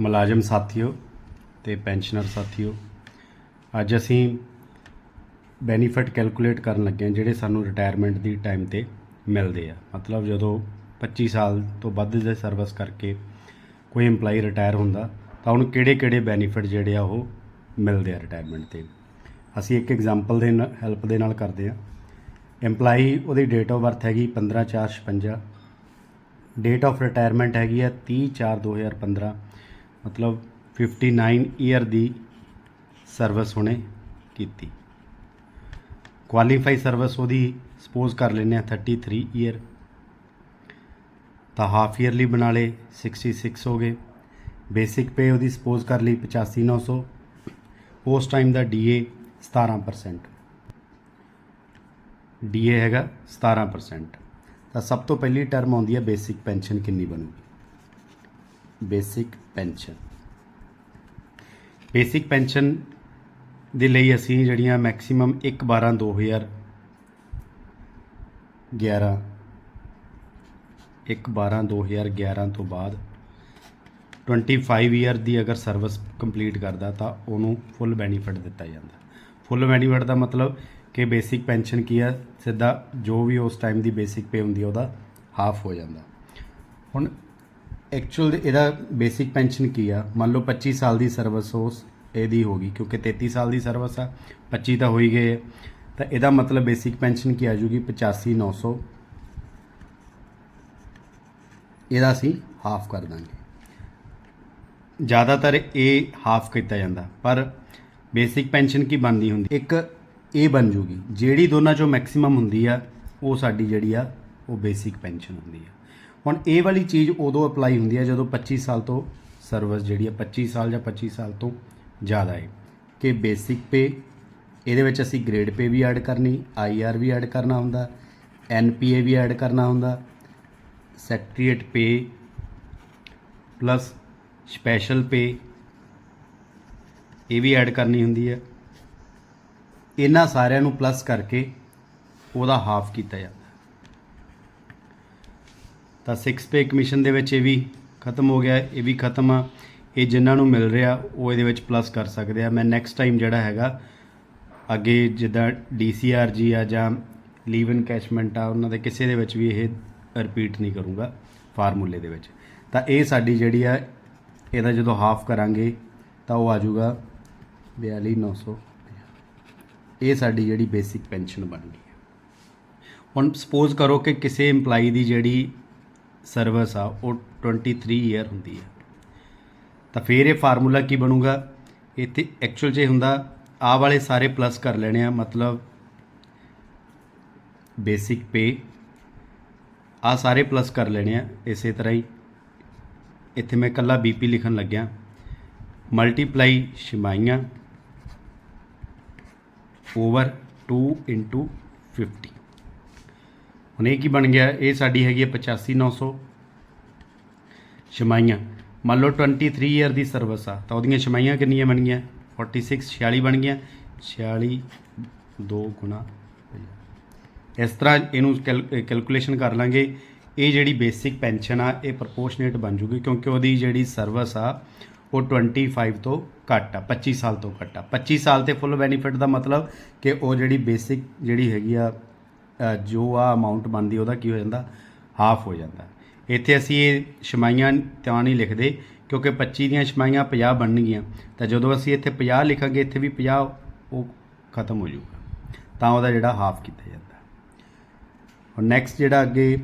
ਮੁਲਾਜ਼ਮ ਸਾਥੀਓ ਤੇ ਪੈਨਸ਼ਨਰ ਸਾਥੀਓ, ਅੱਜ ਅਸੀਂ ਬੈਨੀਫਿਟ ਕੈਲਕੂਲੇਟ ਕਰਨ ਲੱਗੇ ਹਾਂ ਜਿਹੜੇ ਸਾਨੂੰ ਰਿਟਾਇਰਮੈਂਟ ਦੀ ਟਾਈਮ ਤੇ ਮਿਲਦੇ ਆ। ਮਤਲਬ ਜਦੋਂ 25 ਸਾਲ ਤੋਂ ਵੱਧ ਦੇ ਸਰਵਿਸ ਕਰਕੇ ਕੋਈ EMPLOYE ਰਿਟਾਇਰ ਹੁੰਦਾ, ਤਾਂ ਉਹਨੂੰ ਕਿਹੜੇ-ਕਿਹੜੇ ਬੈਨੀਫਿਟ ਜਿਹੜੇ ਆ ਉਹ ਮਿਲਦੇ ਆ ਰਿਟਾਇਰਮੈਂਟ ਤੇ। ਅਸੀਂ ਇੱਕ ਐਗਜ਼ਾਮਪਲ ਦੇ ਹੈਲਪ ਦੇ ਨਾਲ ਕਰਦੇ ਆ EMPLOYE ਉਹਦੀ ਡੇਟ ਆਫ ਬਰਥ ਹੈਗੀ 15/4/56 ਡੇਟ ਆਫ ਰਿਟਾਇਰਮੈਂਟ ਹੈਗੀ ਹੈ 30/4/2015 ਮਤਲਬ 59 ਈਅਰ ਦੀ ਸਰਵਿਸ ਉਹਨੇ ਕੀਤੀ। ਕੁਆਲੀਫਾਈ ਸਰਵਿਸ ਉਹਦੀ ਸਪੋਜ਼ ਕਰ ਲੈਂਦੇ ਆ 33 ਈਅਰ ਤਾਂ ਹਾਫ ਈਅਰਲੀ ਬਣਾ ਲੇ 66 ਹੋ ਗਏ। ਬੇਸਿਕ ਪੇ ਉਹਦੀ ਸਪੋਜ਼ ਕਰ ਲਈ 85900 ਉਸ ਟਾਈਮ ਦਾ ਡੀਏ 17% ਡੀਏ ਹੈਗਾ 17% ਤਾਂ ਸਭ ਤੋਂ ਪਹਿਲੀ ਟਰਮ ਆਉਂਦੀ ਹੈ ਬੇਸਿਕ ਪੈਨਸ਼ਨ ਕਿੰਨੀ ਬਣੂਗੀ? Basic pension. ਬੇਸਿਕ ਪੈਨਸ਼ਨ ਦੇ ਲਈ ਅਸੀਂ ਜਿਹੜੀਆਂ ਮੈਕਸਿਮਮ 1 12 2011 1 12 2011 ਤੋਂ ਬਾਅਦ 25 ਈਅਰ ਦੀ ਅਗਰ ਸਰਵਿਸ ਕੰਪਲੀਟ ਕਰਦਾ ਤਾਂ ਉਹਨੂੰ ਫੁੱਲ ਬੈਨੀਫਿਟ ਦਿੱਤਾ ਜਾਂਦਾ। ਫੁੱਲ ਬੈਨੀਫਿਟ ਦਾ ਮਤਲਬ ਕਿ ਬੇਸਿਕ ਪੈਨਸ਼ਨ ਕੀ ਹੈ ਸਿੱਧਾ ਜੋ ਵੀ ਉਸ ਟਾਈਮ ਦੀ ਬੇਸਿਕ ਪੇ ਹੁੰਦੀ ਆ ਉਹਦਾ ਹਾਫ ਹੋ ਜਾਂਦਾ। ਹੁਣ ਐਕਚੁਅਲ ਇਹਦਾ ਬੇਸਿਕ ਪੈਨਸ਼ਨ ਕੀ ਆ? ਮੰਨ ਲਓ 25 ਸਾਲ ਦੀ ਸਰਵਿਸ ਉਸ ਇਹਦੀ ਹੋ ਗਈ, ਕਿਉਂਕਿ 33 ਸਾਲ ਦੀ ਸਰਵਿਸ ਆ 25 ਤਾਂ ਹੋਈ ਗਏ ਤਾਂ ਇਹਦਾ ਮਤਲਬ ਬੇਸਿਕ ਪੈਨਸ਼ਨ ਕੀ ਆ ਜੂਗੀ? 85900 ਇਹਦਾ ਅਸੀਂ ਹਾਫ ਕਰ ਦਾਂਗੇ। ਜ਼ਿਆਦਾਤਰ ਇਹ ਹਾਫ ਕੀਤਾ ਜਾਂਦਾ, ਪਰ ਬੇਸਿਕ ਪੈਨਸ਼ਨ ਕੀ ਬਣਦੀ ਹੁੰਦੀ? ਇੱਕ ਇਹ ਬਣ ਜੂਗੀ, ਜਿਹੜੀ ਦੋਨਾਂ ਚੋਂ ਮੈਕਸਿਮਮ ਹੁੰਦੀ ਆ, ਉਹ ਸਾਡੀ ਜਿਹੜੀ ਆ, ਉਹ ਬੇਸਿਕ ਪੈਨਸ਼ਨ ਹੁੰਦੀ ਆ। ਹੁਣ ਇਹ ਵਾਲੀ ਚੀਜ਼ ਉਦੋਂ ਅਪਲਾਈ ਹੁੰਦੀ ਹੈ ਜਦੋਂ 25 ਸਾਲ ਤੋਂ ਸਰਵਿਸ ਜਿਹੜੀ ਆ 25 ਸਾਲ ਜਾਂ 25 ਸਾਲ ਤੋਂ ਜ਼ਿਆਦਾ ਹੈ। ਕਿ ਬੇਸਿਕ ਪੇ ਇਹਦੇ ਵਿੱਚ ਅਸੀਂ ਗ੍ਰੇਡ ਪੇ ਵੀ ਐਡ ਕਰਨੀ ਆਈਆਰ ਵੀ ਐਡ ਕਰਨਾ ਹੁੰਦਾ ਐਨਪੀਏ ਵੀ ਐਡ ਕਰਨਾ ਹੁੰਦਾ secretariat pay plus special pay ਇਹ ਵੀ ਐਡ ਕਰਨੀ ਹੁੰਦੀ ਹੈ। ਇਹਨਾਂ ਸਾਰਿਆਂ ਨੂੰ ਪਲੱਸ ਕਰਕੇ ਉਹਦਾ ਹਾਫ ਕੀਤਾ ਜਾਂਦਾ ਤਾਂ 6 ਪੇ ਕਮਿਸ਼ਨ ਦੇ ਵਿੱਚ ਇਹ ਵੀ ਖਤਮ ਹੋ ਗਿਆ, ਇਹ ਵੀ ਖਤਮ ਆ। ਇਹ ਜਿਨ੍ਹਾਂ ਨੂੰ ਮਿਲ ਰਿਹਾ, ਉਹ ਇਹਦੇ ਵਿੱਚ ਪਲੱਸ ਕਰ ਸਕਦੇ ਆ। ਮੈਂ ਨੈਕਸਟ ਟਾਈਮ ਜਿਹੜਾ ਹੈਗਾ, ਅੱਗੇ ਜਿੱਦਾਂ ਡੀਸੀਆਰਜੀ ਆ ਜਾਂ ਲੀਵ ਇਨਕੈਸ਼ਮੈਂਟ ਆ, ਉਹਨਾਂ ਦੇ ਕਿਸੇ ਦੇ ਵਿੱਚ ਵੀ ਇਹ ਰਿਪੀਟ ਨਹੀਂ ਕਰੂੰਗਾ ਫਾਰਮੂਲੇ ਦੇ ਵਿੱਚ। ਤਾਂ ਇਹ ਸਾਡੀ ਜਿਹੜੀ ਆ, ਇਹਦਾ ਜਦੋਂ ਹਾਫ ਕਰਾਂਗੇ, ਤਾਂ ਉਹ ਆ ਜਾਊਗਾ 42900 ਇਹ ਸਾਡੀ ਜਿਹੜੀ ਬੇਸਿਕ ਪੈਨਸ਼ਨ ਬਣ ਗਈ ਹੁਣ ਸਪੋਜ਼ ਕਰੋ ਕਿ ਕਿਸੇ EMPLOYE ਦੀ ਜਿਹੜੀ ਸਰਵਿਸ ਆ, ਉਹ 23 ਈਅਰ ਹੁੰਦੀ ਹੈ। ਤਾਂ ਫਿਰ ਇਹ ਫਾਰਮੂਲਾ ਕੀ ਬਣੂਗਾ? ਇੱਥੇ ਐਕਚੁਅਲ 'ਚ ਇਹ ਹੁੰਦਾ ਆ ਵਾਲੇ ਸਾਰੇ ਪਲੱਸ ਕਰ ਲੈਣੇ ਆ, ਮਤਲਬ ਬੇਸਿਕ ਪੇ ਆ ਸਾਰੇ ਪਲੱਸ ਕਰ ਲੈਣੇ ਆ, ਇਸੇ ਤਰ੍ਹਾਂ ਹੀ। ਇੱਥੇ ਮੈਂ ਇਕੱਲਾ ਬੀਪੀ ਲਿਖਣ ਲੱਗਿਆ। ਮਲਟੀਪਲਾਈ ਛਮਾਈਆਂ ਓਵਰ 2 ਇਨਟੂ 50 ਹੁਣ ਇਹ ਕੀ ਬਣ ਗਿਆ? ਇਹ ਸਾਡੀ ਹੈਗੀ ਹੈ 85900 ਛਮਾਈਆਂ। ਮੰਨ ਲਓ 23 ਈਅਰ ਦੀ ਸਰਵਿਸ ਆ, ਤਾਂ ਉਹਦੀਆਂ ਛਮਾਈਆਂ ਕਿੰਨੀਆਂ ਬਣ ਗਈਆਂ 46 46 ਬਣ ਗਈਆਂ। 46 2 ਗੁਣਾ ਇਸ ਤਰ੍ਹਾਂ ਇਹਨੂੰ ਕੈਲਕੂਲੇਸ਼ਨ ਕਰ ਲਾਂਗੇ। ਇਹ ਜਿਹੜੀ ਬੇਸਿਕ ਪੈਨਸ਼ਨ ਆ, ਇਹ ਪ੍ਰਪੋਰਸ਼ਨੇਟ ਬਣ ਜੂਗੀ, ਕਿਉਂਕਿ ਉਹਦੀ ਜਿਹੜੀ ਸਰਵਿਸ ਆ, ਉਹ 25 ਤੋਂ ਘੱਟ ਆ 25 ਸਾਲ ਤੋਂ ਘੱਟ ਆ। 25 ਸਾਲ ਤੇ ਫੁੱਲ ਬੈਨੀਫਿਟ ਦਾ ਮਤਲਬ ਕਿ ਉਹ ਜਿਹੜੀ ਬੇਸਿਕ ਜਿਹੜੀ ਹੈਗੀ ਆ ਜੋ ਆ ਅਮਾਉਂਟ ਬਣਦੀ ਉਹਦਾ ਕੀ ਹੋ ਜਾਂਦਾ? ਹਾਫ ਹੋ ਜਾਂਦਾ। ਇੱਥੇ ਅਸੀਂ ਇਹ ਛਮਾਈਆਂ ਤਾਂ ਨਹੀਂ ਲਿਖਦੇ, ਕਿਉਂਕਿ 25 ਦੀਆਂ ਛਮਾਈਆਂ 50 ਬਣਨਗੀਆਂ। ਤਾਂ ਜਦੋਂ ਅਸੀਂ ਇੱਥੇ 50 ਲਿਖਾਂਗੇ, ਇੱਥੇ ਵੀ 50 ਉਹ ਖਤਮ ਹੋ ਜਾਊਗਾ। ਤਾਂ ਉਹਦਾ ਜਿਹੜਾ ਹਾਫ ਕੀਤਾ ਜਾਂਦਾ। ਹੁਣ ਨੈਕਸਟ ਜਿਹੜਾ ਅੱਗੇ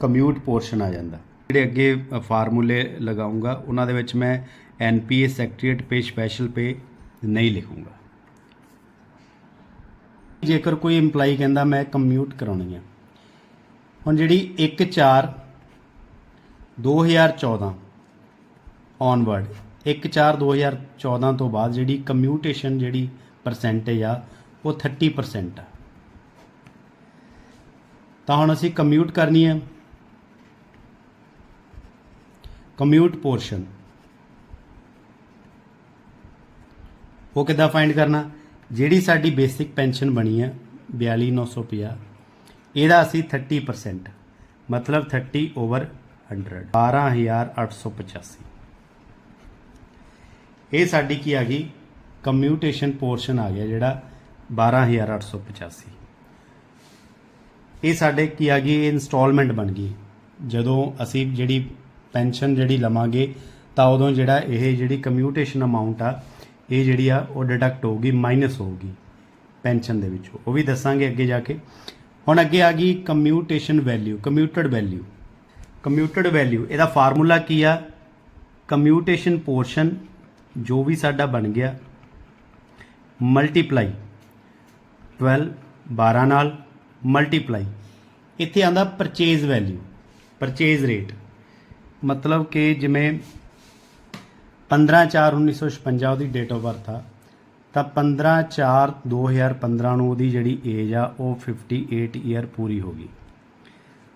ਕਮਿਊਟ ਪੋਰਸ਼ਨ ਆ ਜਾਂਦਾ। ਜਿਹੜੇ ਅੱਗੇ ਫਾਰਮੂਲੇ ਲਗਾਉਂਗਾ, ਉਹਨਾਂ ਦੇ ਵਿੱਚ ਮੈਂ NPA secretariat pay special pay ਨਹੀਂ ਲਿਖੂੰਗਾ। ਜੇਕਰ ਕੋਈ EMPLOYE ਕਹਿੰਦਾ ਮੈਂ ਕਮਿਊਟ ਕਰਾਉਣੀ ਆ, ਹੁਣ ਜਿਹੜੀ 1 4 2014 ਔਨਵਰਡ 1 4 2014 ਤੋਂ ਬਾਅਦ ਜਿਹੜੀ ਕਮਿਊਟੇਸ਼ਨ ਜਿਹੜੀ ਪਰਸੈਂਟੇਜ ਆ, ਉਹ 30% ਆ। ਤਾਂ ਹੁਣ ਅਸੀਂ ਕਮਿਊਟ ਕਰਨੀ ਹੈ ਕਮਿਊਟ ਪੋਰਸ਼ਨ ਉਹ ਕਿੱਦਾਂ ਫਾਈਂਡ ਕਰਨਾ? ਜਿਹੜੀ ਸਾਡੀ ਬੇਸਿਕ ਪੈਨਸ਼ਨ ਬਣੀ ਹੈ 42950 ਇਹਦਾ ਅਸੀਂ 30% ਮਤਲਬ 30 ਓਵਰ 100 12885 ਇਹ ਸਾਡੀ ਕੀ ਆ ਗਈ? ਕਮਿਊਟੇਸ਼ਨ ਪੋਰਸ਼ਨ ਆ ਗਿਆ ਜਿਹੜਾ 12885 ਇਹ ਸਾਡੇ ਕੀ ਆ ਗਈ? ਇਨਸਟਾਲਮੈਂਟ ਬਣ ਗਈ। ਜਦੋਂ ਅਸੀਂ ਜਿਹੜੀ ਪੈਨਸ਼ਨ ਜਿਹੜੀ ਲਵਾਂਗੇ, ਤਾਂ ਉਦੋਂ ਜਿਹੜਾ ਇਹ ਜਿਹੜੀ ਕਮਿਊਟੇਸ਼ਨ ਅਮਾਉਂਟ ਆ ਇਹ ਜਿਹੜੀ ਆ, ਉਹ ਡਿਡਕਟ ਹੋਊਗੀ ਮਾਈਨਸ ਹੋਊਗੀ ਪੈਨਸ਼ਨ ਦੇ ਵਿੱਚੋਂ। ਉਹ ਵੀ ਦੱਸਾਂਗੇ ਅੱਗੇ ਜਾ ਕੇ। ਹੁਣ ਅੱਗੇ ਆ ਗਈ commutation value commuted value commuted value ਇਹਦਾ ਫਾਰਮੂਲਾ ਕੀ ਆ? ਕਮਿਊਟੇਸ਼ਨ ਪੋਰਸ਼ਨ ਜੋ ਵੀ ਸਾਡਾ ਬਣ ਗਿਆ ਮਲਟੀਪਲਾਈ 12 12 ਨਾਲ ਮਲਟੀਪਲਾਈ ਇੱਥੇ ਆਂਦਾ ਪਰਚੇਜ਼ ਵੈਲਿਊ ਪਰਚੇਜ਼ ਰੇਟ ਮਤਲਬ ਕਿ ਜਿਵੇਂ 15 4 1956 ਉਹਦੀ ਡੇਟ ਆਫ ਬਰਥ ਆ। ਤਾਂ 15 4 2015 ਨੂੰ ਉਹਦੀ ਜਿਹੜੀ ਏਜ ਆ, ਉਹ 58 ਈਅਰ ਪੂਰੀ ਹੋ ਗਈ।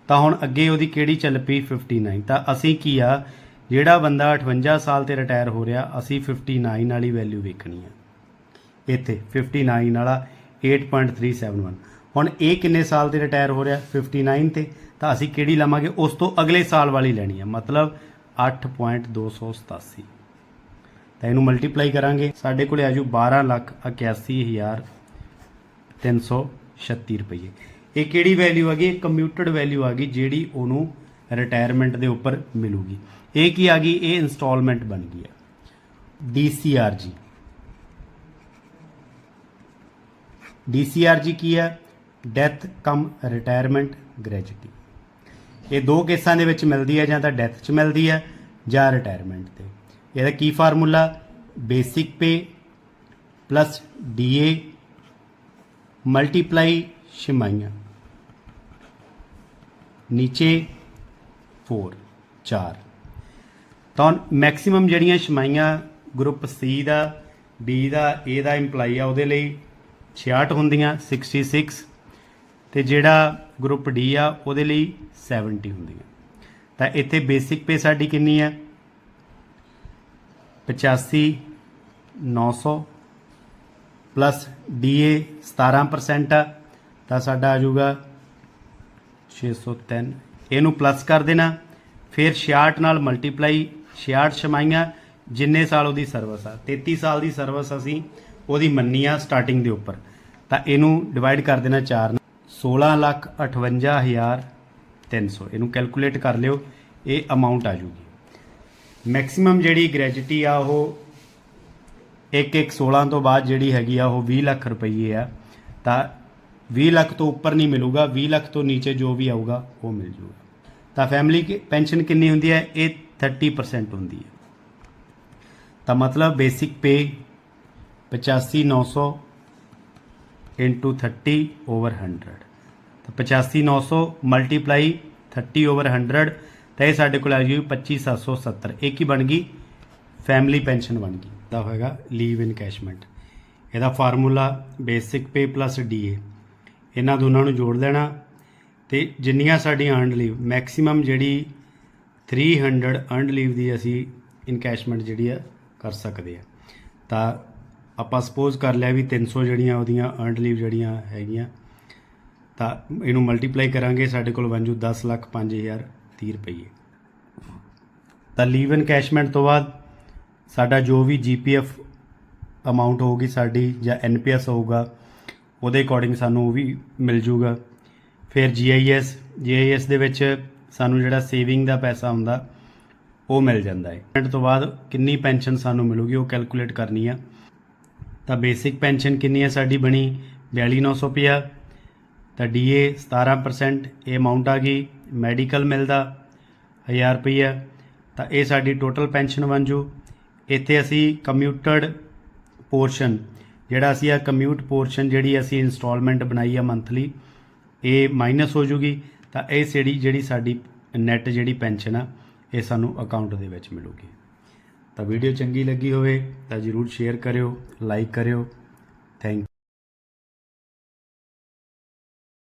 ਤਾਂ ਹੁਣ ਅੱਗੇ ਉਹਦੀ ਕਿਹੜੀ ਚੱਲ ਪਈ? 59 ਤਾਂ ਅਸੀਂ ਕੀ ਆ, ਜਿਹੜਾ ਬੰਦਾ 58 ਸਾਲ ਤੇ ਰਿਟਾਇਰ ਹੋ ਰਿਹਾ, ਅਸੀਂ 59 ਵਾਲੀ ਵੈਲਿਊ ਵੇਖਣੀ ਆ। ਇੱਥੇ 59 ਵਾਲਾ 8.371 ਹੁਣ ਇਹ ਕਿੰਨੇ ਸਾਲ ਤੇ ਰਿਟਾਇਰ ਹੋ ਰਿਹਾ? 59 ਤੇ। ਤਾਂ ਅਸੀਂ ਕਿਹੜੀ ਲਵਾਂਗੇ? ਉਸ ਤੋਂ ਅਗਲੇ ਸਾਲ ਵਾਲੀ ਲੈਣੀ ਆ। ਮਤਲਬ 8.287 ਤਾਂ ਇਹਨੂੰ ਮਲਟੀਪਲਾਈ ਕਰਾਂਗੇ। ਸਾਡੇ ਕੋਲੇ ਆਜੂ 12 ਲੱਖ 81336 ਰੁਪਏ ਇਹ ਕਿਹੜੀ ਵੈਲਿਊ ਆ ਗਈ? ਇਹ ਕੰਪਿਊਟਡ ਵੈਲਿਊ ਆ ਗਈ, ਜਿਹੜੀ ਉਹਨੂੰ ਰਿਟਾਇਰਮੈਂਟ ਦੇ ਉੱਪਰ ਮਿਲੂਗੀ। ਇਹ ਕੀ ਆ ਗਈ? ਇਹ ਇਨਸਟਾਲਮੈਂਟ ਬਣ ਗਈ ਆ। DCRG DCRG ਕੀ ਹੈ ਡੈਥ ਕਮ ਰਿਟਾਇਰਮੈਂਟ ਗ੍ਰੈਜੂਟੀ ਇਹ ਦੋ ਕੇਸਾਂ ਦੇ ਵਿੱਚ ਮਿਲਦੀ ਹੈ ਜਾਂ ਤਾਂ ਡੈਥ 'ਚ ਮਿਲਦੀ ਹੈ ਜਾਂ ਰਿਟਾਇਰਮੈਂਟ ਤੇ। ਇਹਦਾ ਕੀ formula? Basic pay plus DA multiply ਛਮਾਈਆਂ। ਨੀਚੇ 4 4 ਤਾਂ ਮੈਕਸਿਮਮ ਜਿਹੜੀਆਂ ਛਮਾਈਆਂ ਗਰੁੱਪ ਸੀ ਦਾ ਬੀ ਦਾ ਏ ਦਾ ਇੰਪਲਾਈ ਆ, ਉਹਦੇ ਲਈ 66 ਹੁੰਦੀਆਂ 66 ਤੇ ਜਿਹੜਾ ਗਰੁੱਪ ਡੀ ਆ, ਉਹਦੇ ਲਈ 70 ਹੁੰਦੀਆਂ। ਤਾਂ ਇੱਥੇ ਬੇਸਿਕ ਪੇ ਸਾਡੀ ਕਿੰਨੀ ਆ? 85 900 ਪਲੱਸ DA 17% ਆ, ਤਾਂ ਸਾਡਾ ਆ ਜਾਊਗਾ 603 ਇਹਨੂੰ ਪਲੱਸ ਕਰ ਦੇਣਾ, ਫਿਰ 66 ਨਾਲ ਮਲਟੀਪਲਾਈ 66 ਛਮਾਈਆਂ, ਜਿੰਨੇ ਸਾਲ ਉਹਦੀ ਸਰਵਿਸ ਆ। 33 ਸਾਲ ਦੀ ਸਰਵਿਸ ਅਸੀਂ ਉਹਦੀ ਮੰਨੀ ਆ ਸਟਾਰਟਿੰਗ ਦੇ ਉੱਪਰ। ਤਾਂ ਇਹਨੂੰ ਡਿਵਾਈਡ ਕਰ ਦੇਣਾ 4 ਨਾਲ। 16 ਲੱਖ 58300 ਇਹਨੂੰ ਕੈਲਕੂਲੇਟ ਕਰ ਲਿਓ, ਇਹ ਅਮਾਉਂਟ ਆ ਜੂਗੀ ਮੈਕਸਿਮਮ ਜਿਹੜੀ ਗ੍ਰੈਜੂਟੀ ਆ ਉਹ 1 1 16 ਤੋਂ ਬਾਅਦ ਜਿਹੜੀ ਹੈਗੀ ਆ ਉਹ 20 ਲੱਖ ਰੁਪਏ ਆ। ਤਾਂ 20 ਲੱਖ ਤੋਂ ਉੱਪਰ ਨਹੀਂ ਮਿਲੂਗਾ 20 ਲੱਖ ਤੋਂ ਨੀਚੇ ਜੋ ਵੀ ਆਊਗਾ, ਉਹ ਮਿਲ ਜੂਗਾ। ਤਾਂ ਫੈਮਿਲੀ ਪੈਨਸ਼ਨ ਕਿੰਨੀ ਹੁੰਦੀ ਹੈ? ਇਹ 30% ਹੁੰਦੀ ਹੈ। ਤਾਂ ਮਤਲਬ ਬੇਸਿਕ ਪੇ 85900 into 30 ਓਵਰ 100 ਤਾਂ 85900 ਮਲਟੀਪਲਾਈ 30 ਓਵਰ 100 ਤਾਂ ਇਹ ਸਾਡੇ ਕੋਲ ਆ ਗਈ 25770 ਇਹ ਕੀ ਬਣ ਗਈ। ਫੈਮਿਲੀ ਪੈਨਸ਼ਨ ਬਣ ਗਈ। ਦਾ ਹੋਏਗਾ ਲੀਵ ਇਨਕੈਸ਼ਮੈਂਟ ਇਹਦਾ formula basic pay plus DA ਇਹਨਾਂ ਦੋਨਾਂ ਨੂੰ ਜੋੜ ਲੈਣਾ। ਤੇ ਜਿੰਨੀਆਂ ਸਾਡੀਆਂ ਅਰਨਡ ਲੀਵ ਮੈਕਸਿਮਮ ਜਿਹੜੀ 300 ਅਰਨਡ ਲੀਵ ਦੀ ਅਸੀਂ ਇਨਕੈਸ਼ਮੈਂਟ ਜਿਹੜੀ ਆ ਕਰ ਸਕਦੇ ਆ। ਤਾਂ ਆਪਾਂ ਸਪੋਜ਼ ਕਰ ਲਿਆ ਵੀ 300 ਜਿਹੜੀਆਂ ਉਹਦੀਆਂ ਅਰਨਡ ਲੀਵ ਜਿਹੜੀਆਂ ਹੈਗੀਆਂ। ਤਾਂ ਇਹਨੂੰ ਮਲਟੀਪਲਾਈ ਕਰਾਂਗੇ। ਸਾਡੇ ਕੋਲ ਬਣ ਜੂ 10 ਲੱਖ 5000 30 ਰੁਪਏ ਤਾਂ ਲੀਵ ਇਨਕੈਸ਼ਮੈਂਟ ਤੋਂ ਬਾਅਦ ਸਾਡਾ ਜੋ ਵੀ ਜੀਪੀਐਫ ਅਮਾਉਂਟ ਹੋਊਗੀ ਸਾਡੀ ਜਾਂ ਐਨਪੀਐਸ ਹੋਊਗਾ, ਉਹਦੇ ਅਕੋਰਡਿੰਗ ਸਾਨੂੰ ਉਹ ਵੀ ਮਿਲ ਜੂਗਾ। ਫਿਰ ਜੀਆਈਐਸ ਜੀਆਈਐਸ ਦੇ ਵਿੱਚ ਸਾਨੂੰ ਜਿਹੜਾ ਸੇਵਿੰਗ ਦਾ ਪੈਸਾ ਹੁੰਦਾ, ਉਹ ਮਿਲ ਜਾਂਦਾ ਹੈ। ਪੈਨਸ਼ਨ ਤੋਂ ਬਾਅਦ ਕਿੰਨੀ ਪੈਨਸ਼ਨ ਸਾਨੂੰ ਮਿਲੂਗੀ, ਉਹ ਕੈਲਕੂਲੇਟ ਕਰਨੀ ਆ। ਤਾਂ ਬੇਸਿਕ ਪੈਨਸ਼ਨ ਕਿੰਨੀ ਹੈ ਸਾਡੀ ਬਣੀ? 42900 ਰੁਪਇਆ ਤਾਂ ਡੀਏ 17% ਇਹ ਅਮਾਉਂਟ ਆ ਗਈ ਮੈਡੀਕਲ ਮਿਲਦਾ 1000 ਰੁਪਇਆ ਤਾਂ ਇਹ ਸਾਡੀ ਟੋਟਲ ਪੈਨਸ਼ਨ ਬਣ ਜੂ। ਇੱਥੇ ਅਸੀਂ ਕਮਿਊਟਡ ਪੋਰਸ਼ਨ ਜਿਹੜਾ ਅਸੀਂ ਆ ਕਮਿਊਟ ਪੋਰਸ਼ਨ ਜਿਹੜੀ ਅਸੀਂ ਇਨਸਟਾਲਮੈਂਟ ਬਣਾਈ ਆ ਮੰਥਲੀ ਇਹ ਮਾਈਨਸ ਹੋ ਜੂਗੀ। ਤਾਂ ਇਹ ਜਿਹੜੀ ਜਿਹੜੀ ਸਾਡੀ ਨੈਟ ਜਿਹੜੀ ਪੈਨਸ਼ਨ ਆ, ਇਹ ਸਾਨੂੰ ਅਕਾਊਂਟ ਦੇ ਵਿੱਚ ਮਿਲੂਗੀ। ਤਾਂ ਵੀਡੀਓ ਚੰਗੀ ਲੱਗੀ ਹੋਵੇ ਤਾਂ ਜਰੂਰ ਸ਼ੇਅਰ ਕਰਿਓ ਲਾਈਕ ਕਰਿਓ। ਥੈਂਕ